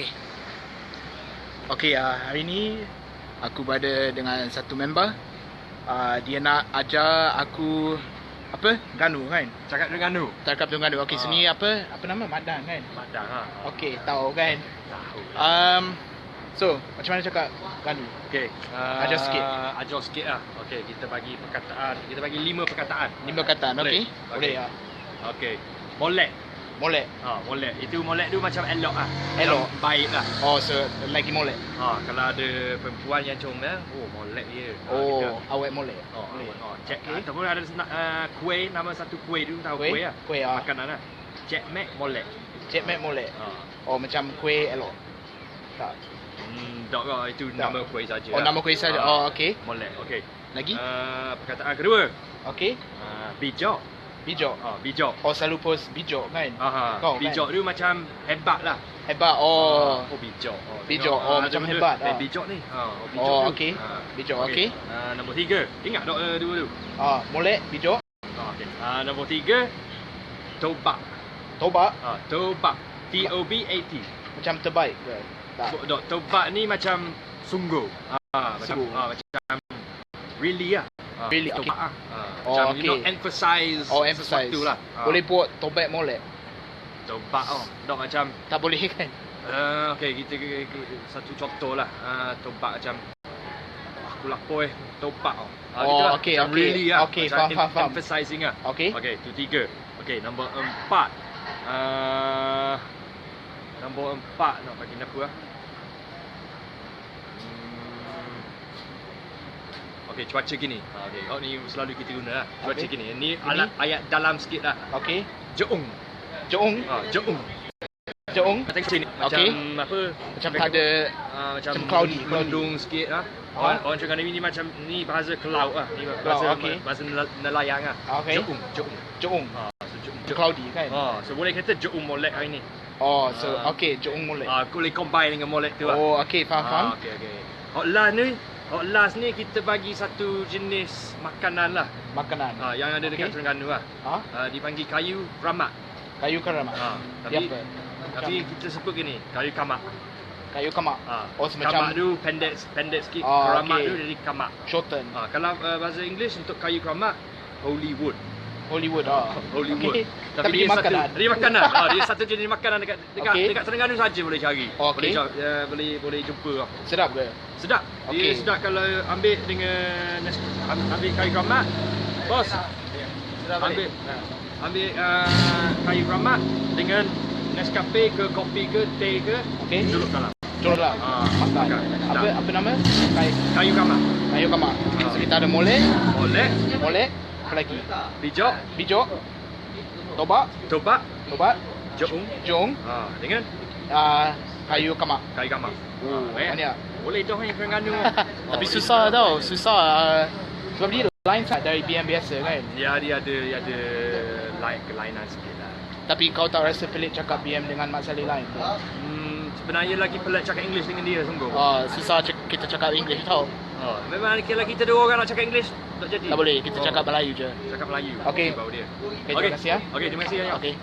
Okey. Okey, uh, hari ni aku berada dengan satu member. Uh, dia nak ajar aku apa? Ganu kan? Cakap dengan tu. Cakap dengan Ganu. Okey, Ah. sini apa? Apa nama? Madan kan? Madang ha. Okey, tahu kan? Tahu. Um, so, macam mana cakap Ganu? Okey. Uh, Ajar sikit. Ajar sikit lah. Okey, kita bagi perkataan. Kita bagi lima perkataan. Lima kataan, Boleh? okey? Boleh ya. Okey. Molek. Molek. Ha, molek. Itu molek tu macam elok lah. Elok. Baik lah. Oh, so lagi molek. Ha, kalau ada perempuan yang comel, oh molek dia. Ha, Oh, kita- awet molek. Oh, Boleh. oh, cek Okey. ataupun ada uh, kuih nama satu kuih tu tahu Kuih? kuih lah. Kuih, ah. Makanan lah. Cek mek molek. Cek mek molek. Ha. Oh, macam kuih elok. Tak. Hmm, tak lah itu Tak. nama kuih saja. Oh, lah. nama kuih saja. Ah, Oh, okey. Molek. Okey. Lagi? Uh, perkataan kedua. Okey. Uh, bijak. Bijak. Ah, bijak. Oh, selalu post bijak kan? Aha. Kau, kan? bijak tu macam hebat lah. Hebat. Oh. Ah, oh bijak. Oh, Bijak. Oh, Ah, macam hebat, Eh, ah. bijak ni. Ha, oh, bijak Oh, okey. Ah, Bijak, okey. Ah, nombor tiga. Ingat tak uh, dua tu? Ah, molek, bijak. Ah, okey. Ah, nombor tiga. Tobat. Tobat. Ah, tobat. T O B A T. Macam terbaik ke? Tak. So, dok tobat ni macam sungguh. Ah, macam ah, macam really lah. Ah, Really, tobat okey. ah. Ah, Oh, macam okey. you know emphasize Oh, emphasize. sesuatu lah. Ah, Boleh buat tobat molek. tobat oh. Dok macam Tak boleh kan? Uh, okay, kita, kita, satu contoh lah. Uh, tobat macam aku lapor eh, tobat oh. Uh, Oh, okey, macam okey. really lah. Okey, macam faham, faham, faham. Emphasizing lah. Okey. Okey, tu tiga. Okey, nombor empat. Uh, nombor empat nak bagi apa lah? Okey, cuaca gini. Ha, okey, oh, ni selalu kita guna lah. Cuaca Okey. gini. Ni Ini? alat ayat dalam sikit lah. Okey. Jeung. Jeung. Ha, jeung. Jeung. Macam sini. Macam Okey. apa? Macam tak ada Ah, macam, Macam cloudy, mendung sikit lah. Ah. Orang, orang cakap ni, ni macam ni bahasa cloud lah. Ni bahasa okey. bahasa nel- nelayang lah. Okey. Jeung, jeung. jeung. Ha, so jeung. Macam cloudy kan? Ha, so boleh kata jeung molek hari ni. Oh, so Ah. okey, jeung molek. Ha, aku boleh combine dengan molek tu lah. Oh, okey, faham faham. Ah, okey okey. Hot last ni, hot last ni kita bagi satu jenis makanan lah. Makanan. Ha, yang ada dekat Okey. Terengganu lah. Ha? Ha, dipanggil kayu ramak. Kayu keramat. Ha, Dia tapi apa? tapi kita sebut gini, kayu kamak. Kayu kamak. Ha, Oh, semacam kamak tu pendek pendek sikit. Oh, keramat okey. tu jadi kamak. shorten. Ha, kalau uh, bahasa English untuk kayu keramat Hollywood. Hollywood ah. Hollywood. Okey. Tapi dia dia makanan. Satu, dia makanan. ha, dia satu jenis makanan dekat dekat Okey. dekat Terengganu saja boleh cari. Oh, Boleh uh, boleh boleh jumpa lah. Sedap ke? Sedap. Okey. Dia sedap kalau ambil dengan ambil kayu keramat. Bos, Sedap ambil ambil uh, kayu keramat dengan Nescafe ke kopi ke teh ke Okey. duduk dalam. Lah. Ah, Makan. makan. Apa apa nama? Kayu Kayu kayu kamak. Ah. So kita ada molek, Oleh molek, apa lagi? bijak, Bijak. Tobat, tobat, tobat, jeung. jeung, Ha, dengan ah kayu kamak. kayu keramat. Oh, Ha, eh. banyak. Boleh dah yang Terengganu. Tapi Oh, susah tau, susah. ah, sebab dia lain sangat dari BM biasa kan. Dia dia ada dia ada lain kelainan sikit lah. Tapi kau tak rasa pelik cakap BM dengan Mat Saleh lain? Hmm, sebenarnya lagi pelik cakap English dengan dia sungguh. Ah, susah kita cakap English tau. Oh, memang kalau kita dua orang nak cakap English tak jadi. Tak boleh, kita Oh, cakap Melayu je. cakap Melayu. Okey. Dia. Okay, terima kasih ya. Okey, terima kasih. Yanyo. Okay.